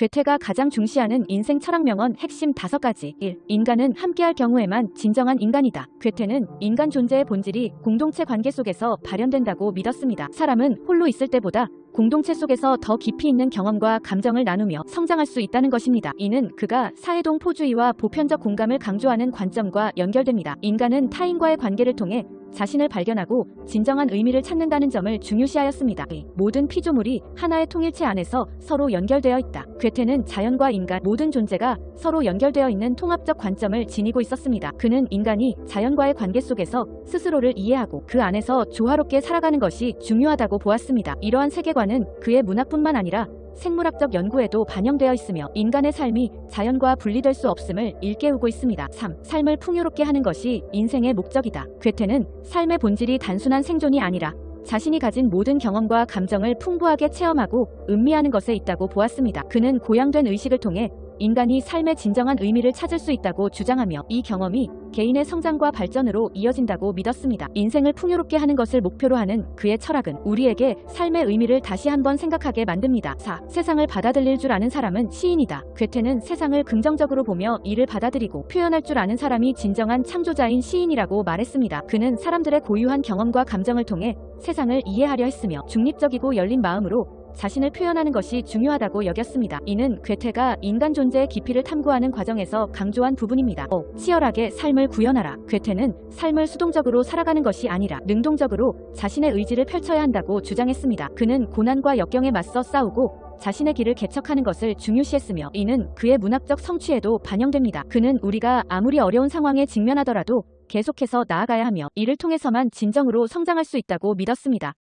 괴테가 가장 중시하는 인생 철학 명언 핵심 다섯 가지 1. 인간은 함께할 경우에만 진정한 인간이다. 괴테는 인간 존재의 본질이 공동체 관계 속에서 발현된다고 믿었습니다. 사람은 홀로 있을 때보다 공동체 속에서 더 깊이 있는 경험과 감정을 나누며 성장할 수 있다는 것입니다. 이는 그가 사회동 포주의와 보편적 공감을 강조하는 관점과 연결됩니다. 인간은 타인과의 관계를 통해 자신을 발견하고 진정한 의미를 찾는다는 점을 중요시하였습니다. 모든 피조물이 하나의 통일체 안에서 서로 연결되어 있다. 괴테는 자연과 인간 모든 존재가 서로 연결되어 있는 통합적 관점을 지니고 있었습니다. 그는 인간이 자연과의 관계 속에서 스스로를 이해하고 그 안에서 조화롭게 살아가는 것이 중요하다고 보았습니다. 이러한 세계관은 그의 문학뿐만 아니라 생물학적 연구에도 반영되어 있으며 인간의 삶이 자연과 분리될 수 없음을 일깨우고 있습니다. 3. 삶을 풍요롭게 하는 것이 인생의 목적이다. 괴테는 삶의 본질이 단순한 생존이 아니라 자신이 가진 모든 경험과 감정을 풍부하게 체험하고 음미하는 것에 있다고 보았습니다. 그는 고양된 의식을 통해 인간이 삶의 진정한 의미를 찾을 수 있다고 주장하며 이 경험이 개인의 성장과 발전으로 이어진다고 믿었습니다. 인생을 풍요롭게 하는 것을 목표로 하는 그의 철학은 우리에게 삶의 의미를 다시 한번 생각하게 만듭니다. 4. 세상을 받아들일 줄 아는 사람은 시인이다. 괴테는 세상을 긍정적으로 보며 이를 받아들이고 표현할 줄 아는 사람이 진정한 창조자인 시인이라고 말했습니다. 그는 사람들의 고유한 경험과 감정을 통해 세상을 이해하려 했으며 중립적이고 열린 마음으로 자신을 표현하는 것이 중요하다고 여겼습니다. 이는 괴테가 인간 존재의 깊이를 탐구하는 과정에서 강조한 부분입니다. 5. 치열하게 삶을 구현하라. 괴테는 삶을 수동적으로 살아가는 것이 아니라 능동적으로 자신의 의지를 펼쳐야 한다고 주장했습니다. 그는 고난과 역경에 맞서 싸우고 자신의 길을 개척하는 것을 중요시했으며 이는 그의 문학적 성취에도 반영됩니다. 그는 우리가 아무리 어려운 상황에 직면하더라도 계속해서 나아가야 하며 이를 통해서만 진정으로 성장할 수 있다고 믿었습니다.